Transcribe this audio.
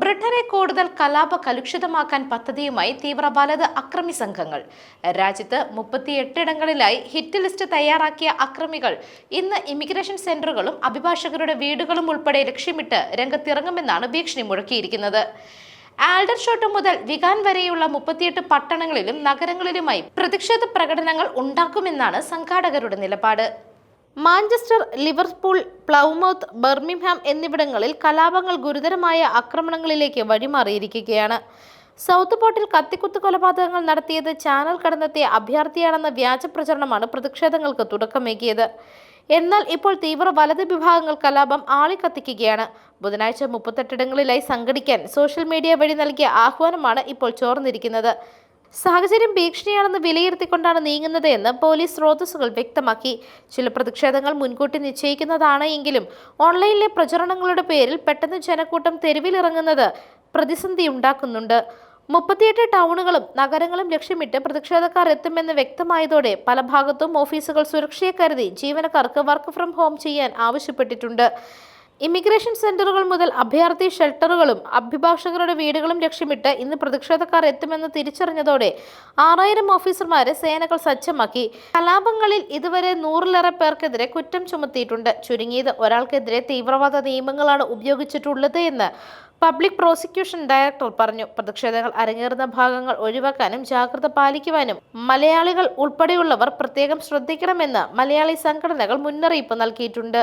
ബ്രിട്ടനെ കൂടുതൽ കലാപ കലുഷിതമാക്കാൻ പദ്ധതിയുമായി തീവ്ര വലത് അക്രമി സംഘങ്ങൾ. രാജ്യത്ത് മുപ്പത്തിയെട്ടിടങ്ങളിലായി ഹിറ്റ് ലിസ്റ്റ് തയ്യാറാക്കിയ അക്രമികൾ ഇന്ന് ഇമിഗ്രേഷൻ സെന്ററുകളും അഭിഭാഷകരുടെ വീടുകളും ഉൾപ്പെടെ ലക്ഷ്യമിട്ട് രംഗത്തിറങ്ങുമെന്നാണ് ഭീഷണി മുഴക്കിയിരിക്കുന്നത്. ആൽഡർഷോട്ട് മുതൽ വികാൻ വരെയുള്ള മുപ്പത്തിയെട്ട് പട്ടണങ്ങളിലും നഗരങ്ങളിലുമായി പ്രതിഷേധ പ്രകടനങ്ങൾ ഉണ്ടാക്കുമെന്നാണ് സംഘാടകരുടെ നിലപാട്. മാഞ്ചസ്റ്റർ ലിവർപൂൾ പ്ലൗമൗത്ത് ബർമിംഹാം എന്നിവിടങ്ങളിൽ കലാപങ്ങൾ ഗുരുതരമായ ആക്രമണങ്ങളിലേക്ക് വഴിമാറിയിരിക്കുകയാണ്. സൗത്ത് പോർട്ടിൽ കത്തിക്കുത്ത് കൊലപാതകങ്ങൾ നടത്തിയത് ചാനൽ കടന്നെത്തിയ അഭ്യർത്ഥിയാണെന്ന വ്യാജ പ്രചരണമാണ് പ്രതിഷേധങ്ങൾക്ക് തുടക്കമേകിയത്. എന്നാൽ ഇപ്പോൾ തീവ്ര വലത് വിഭാഗങ്ങൾ കലാപം ആളിക്കത്തിക്കുകയാണ്. ബുധനാഴ്ച മുപ്പത്തെട്ടിടങ്ങളിലായി സംഘടിക്കാൻ സോഷ്യൽ മീഡിയ വഴി നൽകിയ ആഹ്വാനമാണ് ഇപ്പോൾ ചോർന്നിരിക്കുന്നത്. സാഹചര്യം ഭീഷണിയാണെന്ന് വിലയിരുത്തിക്കൊണ്ടാണ് നീങ്ങുന്നത് എന്ന് പോലീസ് സ്രോതസ്സുകൾ വ്യക്തമാക്കി. ചില പ്രതിഷേധങ്ങൾ മുൻകൂട്ടി നിശ്ചയിക്കുന്നതാണ് എങ്കിലും ഓൺലൈനിലെ പ്രചരണങ്ങളുടെ പേരിൽ പെട്ടെന്ന് ജനക്കൂട്ടം തെരുവിലിറങ്ങുന്നത് പ്രതിസന്ധി ഉണ്ടാക്കുന്നുണ്ട്. മുപ്പത്തിയെട്ട് ടൗണുകളും നഗരങ്ങളും ലക്ഷ്യമിട്ട് പ്രതിഷേധക്കാർ എത്തുമെന്ന് വ്യക്തമായതോടെ പല ഭാഗത്തും ഓഫീസുകൾ സുരക്ഷയെ കരുതി ജീവനക്കാർക്ക് വർക്ക് ഫ്രം ഹോം ചെയ്യാൻ ആവശ്യപ്പെട്ടിട്ടുണ്ട്. ഇമിഗ്രേഷൻ സെന്ററുകൾ മുതൽ അഭയാർത്ഥി ഷെൽട്ടറുകളും അഭിഭാഷകരുടെ വീടുകളും ലക്ഷ്യമിട്ട് ഇന്ന് പ്രതിഷേധക്കാർ എത്തുമെന്ന് തിരിച്ചറിഞ്ഞതോടെ ആറായിരം ഓഫീസർമാരെ സേനകൾ സജ്ജമാക്കി. കലാപങ്ങളിൽ ഇതുവരെ നൂറിലേറെ പേർക്കെതിരെ കുറ്റം ചുമത്തിയിട്ടുണ്ട്. ചുരുങ്ങിയത് ഒരാൾക്കെതിരെ തീവ്രവാദ നിയമങ്ങളാണ് ഉപയോഗിച്ചിട്ടുള്ളത് എന്ന് പബ്ലിക് പ്രോസിക്യൂഷൻ ഡയറക്ടർ പറഞ്ഞു. പ്രതിഷേധങ്ങൾ അരങ്ങേറുന്ന ഭാഗങ്ങൾ ഒഴിവാക്കാനും ജാഗ്രത പാലിക്കുവാനും മലയാളികൾ ഉൾപ്പെടെയുള്ളവർ പ്രത്യേകം ശ്രദ്ധിക്കണമെന്ന് മലയാളി സംഘടനകൾ മുന്നറിയിപ്പ് നൽകിയിട്ടുണ്ട്.